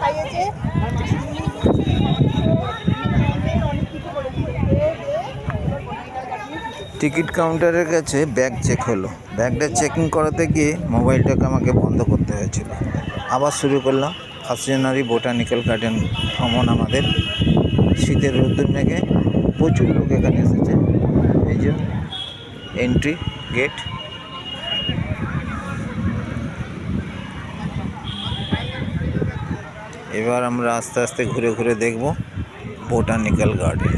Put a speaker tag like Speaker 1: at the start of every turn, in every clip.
Speaker 1: খাইয়েছে।
Speaker 2: টিকিট কাউন্টারের কাছে ব্যাগ চেক হলো। ব্যাগটা চেকিং করাতে গিয়ে মোবাইলটাকে আমাকে বন্ধ করতে হয়েছিল। আবার শুরু করলাম। ফার্স্ট জানুয়ারি বোটানিক্যাল গার্ডেন ভ্রমণ আমাদের। শীতের রোদ্দুর মেঘে প্রচুর লোক এখানে এসেছে। এই যে এন্ট্রি গেট এবার আমরা আস্তে আস্তে ঘুরে ঘুরে দেখব বোটানিক্যাল গার্ডেন।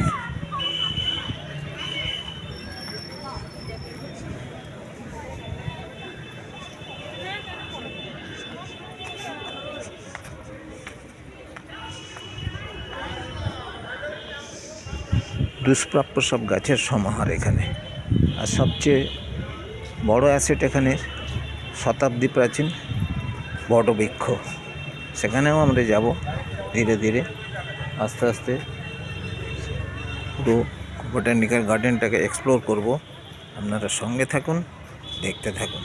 Speaker 2: দুষ্প্রাপ্য সব গাছের সমাহার এখানে। আর সবচেয়ে বড় অ্যাসেট এখানে শতাব্দী প্রাচীন বটবৃক্ষ। সেখানেও আমরা যাব ধীরে ধীরে। আস্তে আস্তে পুরো বোটানিক্যাল গার্ডেনটাকে এক্সপ্লোর করব। আপনারা সঙ্গে থাকুন, দেখতে থাকুন।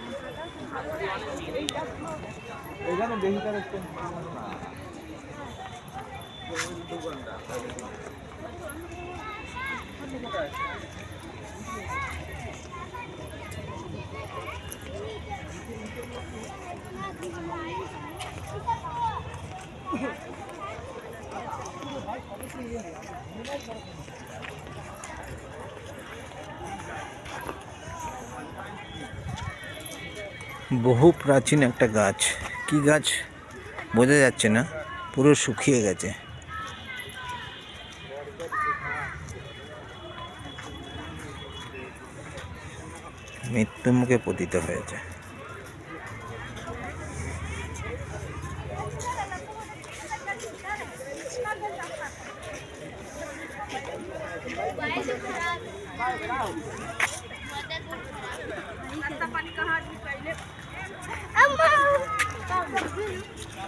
Speaker 2: এখানে বেশি তারা তো দোকানদার বহু প্রাচীন একটা গাছ। কি গাছ? বোঝা যাচ্ছে না, পুরো শুকিয়ে গেছে। মৃত্যু মুখে পতিত হয়েছে।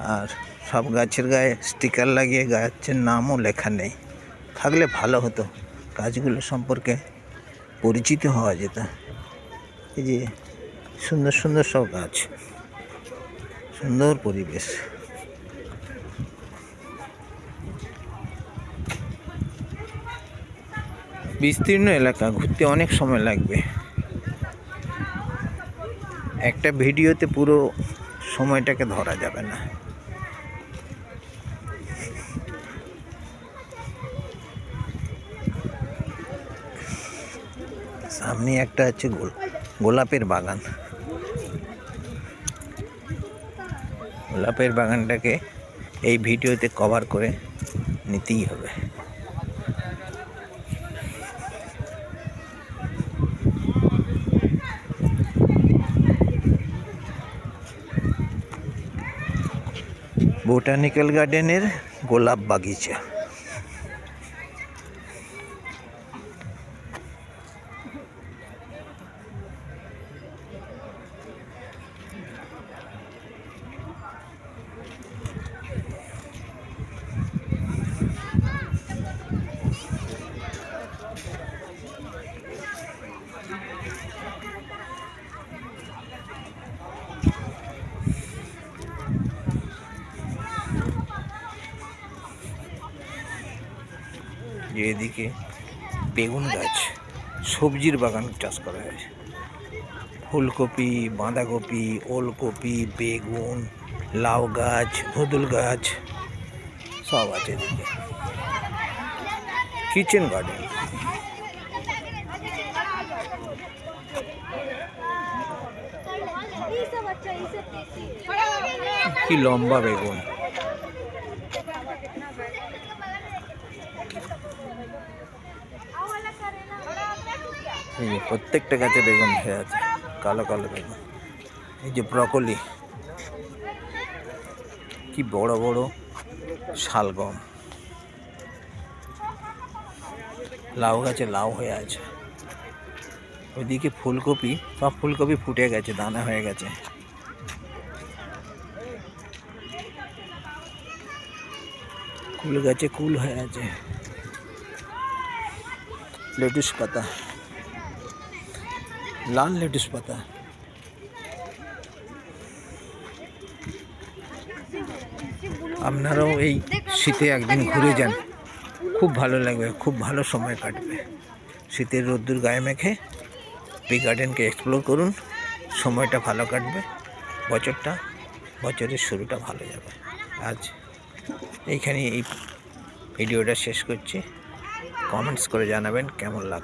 Speaker 2: আর সব গাছের গায়ে স্টিকার লাগিয়ে গাছের নামও লেখা নেই। থাকলে ভালো হতো। গাছগুলো সম্পর্কে পরিচিত হওয়া যেত। এই যে সুন্দর সুন্দর সব গাছ। সুন্দর পরিবেশ। বিস্তীর্ণ এলাকা ঘুরতে অনেক সময় লাগবে। একটা ভিডিওতে পুরো সময়টাকে ধরা যাবে না। সামনে একটা আছে গোল, গোলাপের বাগান। গোলাপের বাগানটাকে এই ভিডিওতে কভার করে নিতেই হবে। বোটানিক্যাল গার্ডেনের গোলাপ বাগিচা। যে এদিকে বেগুন গাছ, সবজির বাগান চাষ করা হয়েছে। ফুলকপি, বাঁধাকপি, ওলকপি, বেগুন, লাউ গাছ ভদুল গাছ, সব আছে এদিকে।
Speaker 3: Kitchen garden.
Speaker 2: কি লম্বা বেগুন। এই যে প্রত্যেকটা গাছে বেগুন হয়ে আছে, কালো কালো বেগুন। এই যে ব্রকলি, কি বড় বড় শালগম। লাউ গাছে লাউ হয়ে আছে। ওইদিকে ফুলকপি সব ফুলকপি ফুটে গেছে, দানা হয়ে গেছে। কুল গাছে কুল হয়ে আছে। লেটুস পাতা। লাল লেটুস পাতা। আপনারাও এই শীতে একদিন ঘুরে যান। খুব ভালো লাগবে, খুব ভালো সময় কাটবে। শীতের রোদ্দুর গায়ে মেখে এই গার্ডেনকে এক্সপ্লোর করুন। সময়টা ভালো কাটবে, বছরটা, বছরের শুরুটা ভালো যাবে। আজ এইখানে এই ভিডিওটা শেষ করছি। কমেন্টস করে জানাবেন কেমন লাগল।